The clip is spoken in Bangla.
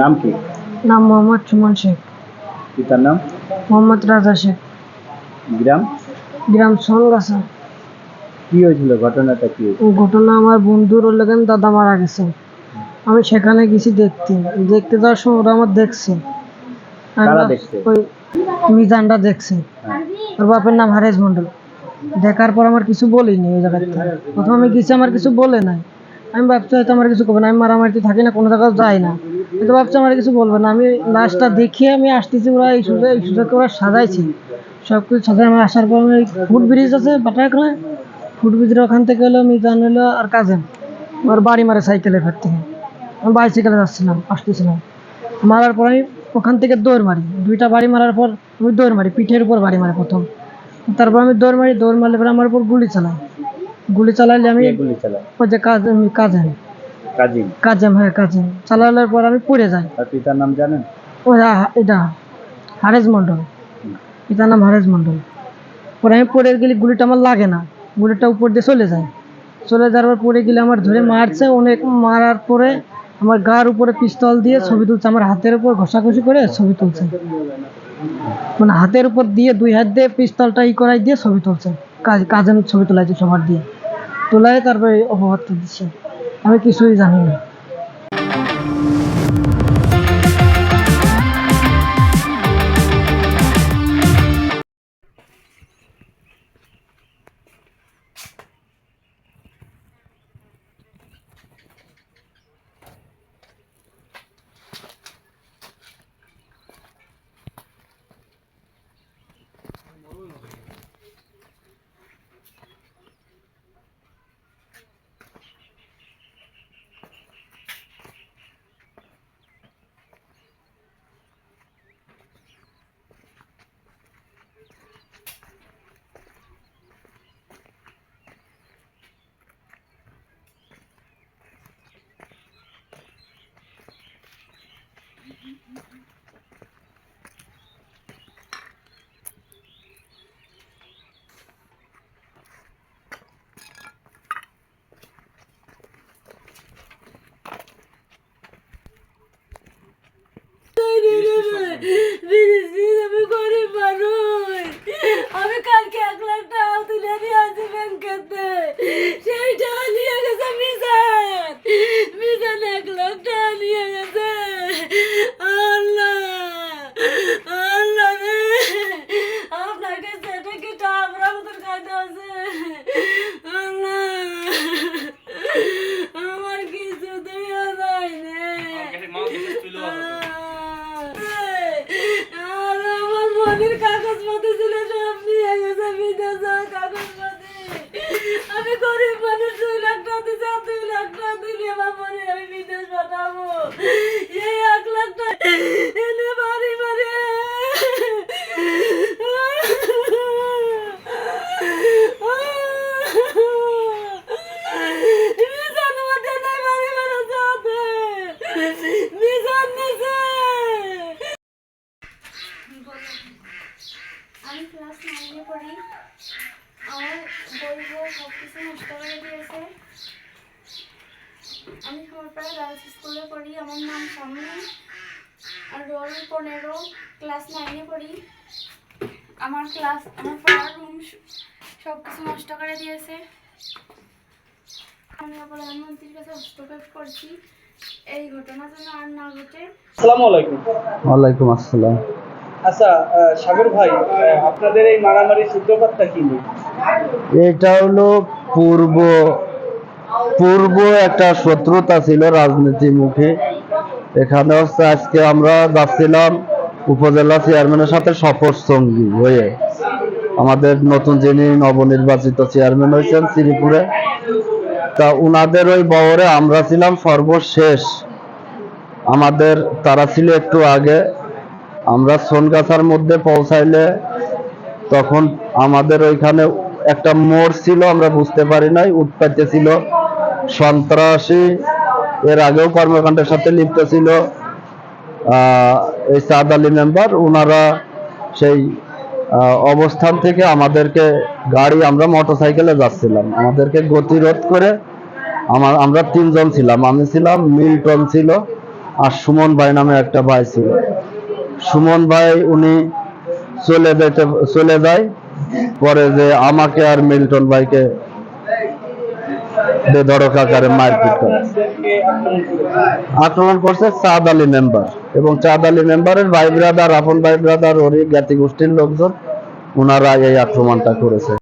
নাম কি? নাম মোহাম্মদ সুমন শেখ। পিতার নাম? মোহাম্মদ রাজা শেখ। গ্রাম? গ্রাম সনগাছা কি হয়েছিল? ঘটনাটা কি ও ঘটনা আমার বন্ধুর লেগেন দাদা মারা গেছে। আমি সেখানে গেছি দেখতে। দেখতে যাওয়ার সময় ওরা আমার দেখছে? ওই মিজানটা দেখছে। হ্যাঁ। ওর বাপের নাম হারেজ মন্ডল দেখার পর আমার কিছু বলিনি ওই জায়গাতে। প্রথম আমি গেছি আমার কিছু বলে নাই। আমি ভাবছি হয়তো আমার কিছু করবে না, আমি মারামারিতে থাকি না, কোনো জায়গাও যাই না। কিন্তু ভাবছি আমার কিছু বলবে না, আমি লাশটা দেখিয়ে আমি আসতেছি, ওরা এই সুযোগ এই সুযোগকে ওরা সাজাইছি। সব কিছু সাজাই আমি আসার পর আমি ফুট ব্রিজ আছে বাটাইকলে ফুট ব্রিজের ওখান থেকে হলো মিজান হলো আর কাজেন ওর বাড়ি মারে সাইকেলের ফের থেকে। আমি বাইসাইকেলে যাচ্ছিলাম, আসতেছিলাম। মারার পর আমি ওখান থেকে দৌড় মারি। দুইটা বাড়ি মারার পর আমি দৌড় মারি, পিঠের উপর বাড়ি মারে প্রথম। তারপর আমি দৌড় মারি, দৌড় মারলে পরে আমার উপর গুলি চালাই গুলি চালাইলে আমি গুলি চালায় ওই যে কাজ কাজেন। কাজিম কাজেম হ্যাঁ কাজেম চালানোর পর আমি পড়ে যাই। তার পিতার নাম জানেন? আ- এটা হারেজ মণ্ডল। পিতার নাম হারেজ মণ্ডল। পরে আমি পড়ে গেলে গুলিটা আমার লাগে না। গুলিটা উপর দিয়ে চলে যায়। চলে যাওয়ার পর পড়ে গেলে আমার ধরে মারছে। অনেক মারার পরে আমার গার উপরে পিস্তল দিয়ে ছবি তুলছে। আমার হাতের উপর ঘষাঘষি করে ছবি তুলছে। মানে হাতের উপর দিয়ে দুই হাত দিয়ে পিস্তলটা ই করাই দিয়ে ছবি তুলছে। কাজ কাজে ছবি তোলাইছে সবার দিয়ে। তোলায় তারপরে অপবাদটা দিচ্ছে আমি কিছুই জানি না। আমি গরিব মানুষ আমি কালকে এক লাখ টাকা তুলে নিয়ে আসি ব্যাংকেতে। সেই টাকা নিয়ে গেছে মিজান মিজান এক লাখ টাকা নিয়ে গেছে আল্লাহ আল্লাহ রে আপনাকে সেটা কি টাকা মতন খাইতে আছে আল্লাহ আমার কিছু দিয়ে যায় আর আমার মনের কাগজপত্র ছিল সব নিয়ে গেছে বিদেশে কাগজপত্র আমি গরিব মানুষ আর দুই লাখ টাকা দিলে মনে আমি বিদেশ পাঠাবো। এই এক লাখ টাকা এনে বাড়ি বাড়ি। আমি ক্লাস নাইনে পড়ি। আমার বই বই সব কিছু নষ্ট করে দিয়েছে। আমি খবরপাড়া গার্লস স্কুলে পড়ি আমার নাম সামনে। আর রোল পনেরো ক্লাস নাইনে পড়ি। আমার ক্লাস আমার পড়ার রুম সব কিছু নষ্ট করে দিয়েছে। আমি প্রধানমন্ত্রীর কাছে হস্তক্ষেপ করছি। এই ঘটনা যেন আর না ঘটে। আসসালামু আলাইকুম। ওয়ালাইকুম আসসালাম। আচ্ছা সাগর ভাই আপনাদের এই মারামারি সূত্রপাতটা কি? এটা হলো পূর্ব পূর্ব একটা শত্রুতা ছিল রাজনীতি মুখে। এখানে হচ্ছে আজকে আমরা যাচ্ছিলাম উপজেলা চেয়ারম্যানের সাথে শপথ সঙ্গী হয়ে। আমাদের নতুন যিনি নবনির্বাচিত চেয়ারম্যান হয়েছেন শ্রীপুরে, তা উনাদের ওই বহরে আমরা ছিলাম সর্বশেষ। আমাদের, তারা ছিল একটু আগে। আমরা সোনগাছার মধ্যে পৌঁছাইলে তখন আমাদের ওইখানে একটা মোড় ছিল, আমরা বুঝতে পারি নাই উৎপাতে ছিল সন্ত্রাসী, এর আগেও কর্মকাণ্ডের সাথে লিপ্ত ছিল এই সাদ আলী মেম্বার ওনারা সেই অবস্থান থেকে আমাদেরকে গাড়ি, আমরা মোটরসাইকেলে যাচ্ছিলাম। আমাদেরকে গতিরোধ করে আমার আমরা তিনজন ছিলাম। আমি ছিলাম, মিল্টন ছিল আর সুমন ভাই নামে একটা ভাই ছিল। সুমন ভাই, উনি চলে যেতে, চলে যায়। পরে যে আমাকে আর মিল্টন ভাইকে বেধড়ক আকারে মারপিট করে। আক্রমণ করছে চাঁদ আলী মেম্বার। এবং চাঁদ আলী মেম্বারের ভাই ব্রাদার আপন ভাই ব্রাদার ওরই জ্ঞাতি গোষ্ঠীর লোকজন ওনারা এই আক্রমণটা করেছে।